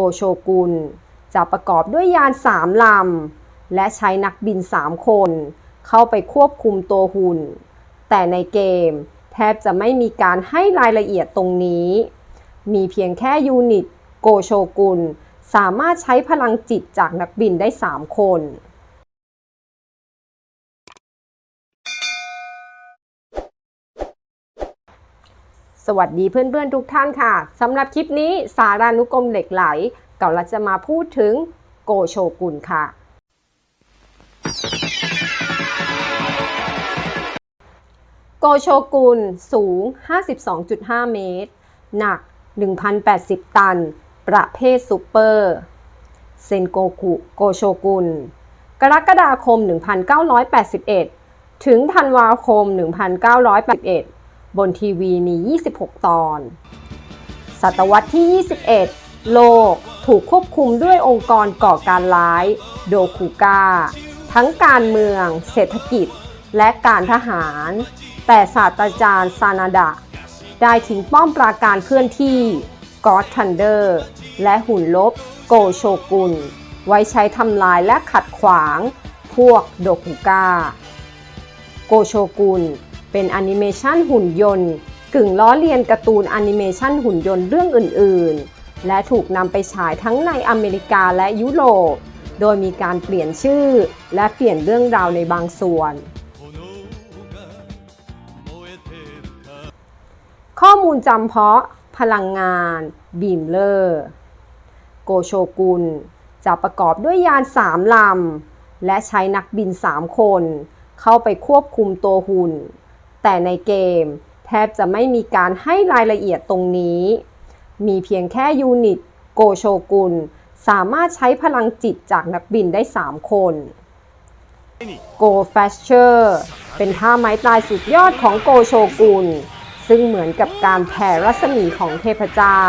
โกโชกุนจะประกอบด้วยยานสามลำ และใช้นักบิน3คน เข้าไปควบคุมตัวหุ่น แต่ในเกมแทบจะไม่มีการให้รายละเอียดตรงนี้ มีเพียงแค่ยูนิต โกโชกุนสามารถใช้พลังจิตจากนักบินได้ 3 คน สวัสดีเพื่อนๆทุกท่านค่ะสำหรับคลิปนี้สารานุกรมเหล็กไหลเก่าเราจะมาพูดถึงโกโชกุนค่ะ โกโชกุนสูง 52.5 เมตร หนัก 1,080 ตัน ประเภทซูเปอร์ เซนโกกุโกโชกุน กรกฎาคม 1981 ถึงธันวาคม 1981 บนทีวีมี 26 ตอน ศตวรรษที่ 21 โลกถูกควบคุมด้วยองค์กรก่อการร้าย โดคูกาทั้งการเมือง เศรษฐกิจ และการทหาร แต่ศาสตราจารย์ซานาดะ ได้ทิ้งป้อมปราการเคลื่อนที่กอ d ทันเดอร์ และหุ่นลบ โกโชกุน ไว้ใช้ทำลายและขัดขวาง พวกโดคุกาโกโชกุน เป็นแอนิเมชันหุ่นยนต์ กึ่งล้อเลียนการ์ตูนแอนิเมชันหุ่นยนต์เรื่องอื่น ๆ และถูกนำไปฉายทั้งในอเมริกาและยุโรป โดยมีการเปลี่ยนชื่อ และเปลี่ยนเรื่องราวในบางส่วน ข้อมูลจำเพาะ พลังงาน บีมเลอร์ โกโชกุนจะประกอบด้วยยานสามลำและใช้นักบิน 3 คน เข้าไปควบคุมตัวหุ่น แต่ในเกม แทบจะไม่มีการให้รายละเอียดตรงนี้ มีเพียงแค่ยูนิต โกโชกุนสามารถใช้พลังจิตจากนักบินได้ 3 คน โกแฟชเชอร์ เป็นท่าไม้ตายสุดยอดของโกโชกุน ซึ่งเหมือนกับการแผ่รัศมีของเทพเจ้า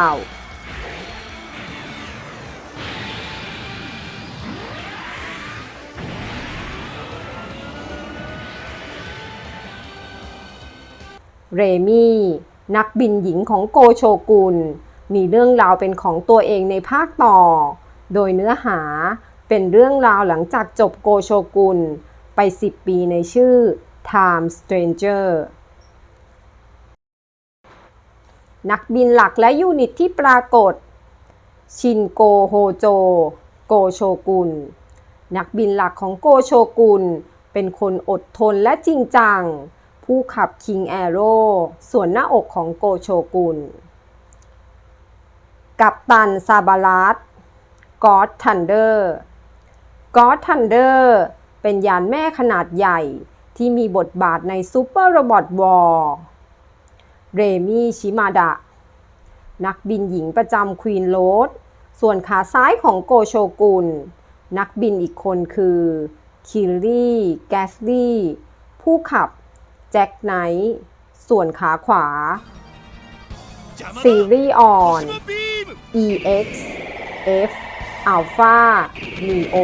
เรมี่นักบินหญิงของโกโชกุนมีเรื่องราวเป็นของตัวเองในภาคต่อ โดยเนื้อหาเป็นเรื่องราวหลังจากจบโกโชกุนไป 10 ปีในชื่อ Time Stranger นักบินหลักและยูนิตที่ปรากฏ ชินโกโฮโจ โกโชกุน นักบินหลักของโกโชกุน เป็นคนอดทนและจริงจัง ผู้ขับ King Arrow ส่วนหน้าอกของโกโชกุน กัปตันซาบารัสกอ d ทันเดอร์กอ d ทันเดอร์เป็นยานแม่ขนาดใหญ่ที่มีบทบาทในซูเปอร์โรบอทวอร์เรมี่ชิมาดะ นักบินหญิงประจำควีนโรดส่วนขาซ้ายของโกโชกุน นักบินอีกคนคือคิลลี่แกสลี่ผู้ขับ แจ็คไนท์ส่วนขาขวา ซีรีส์ออน EX F Alpha Neo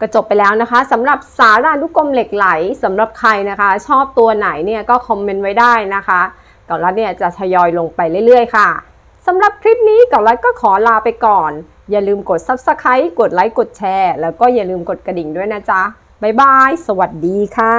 ก็จบไปแล้วนะคะสำหรับสารานุกรมเหล็กไหลสำหรับใครนะคะ ชอบตัวไหนเนี่ยก็คอมเมนต์ไว้ได้นะคะเก่าลัดเนี่ยจะทยอยลงไปเรื่อยๆ ค่ะสำหรับคลิปนี้เก่าลัดก็ขอลาไปก่อน อย่าลืมกด Subscribe กดไลค์กดแชร์ แล้วก็อย่าลืมกดกระดิ่งด้วยนะจ๊ะบ๊ายบาย สวัสดีค่ะ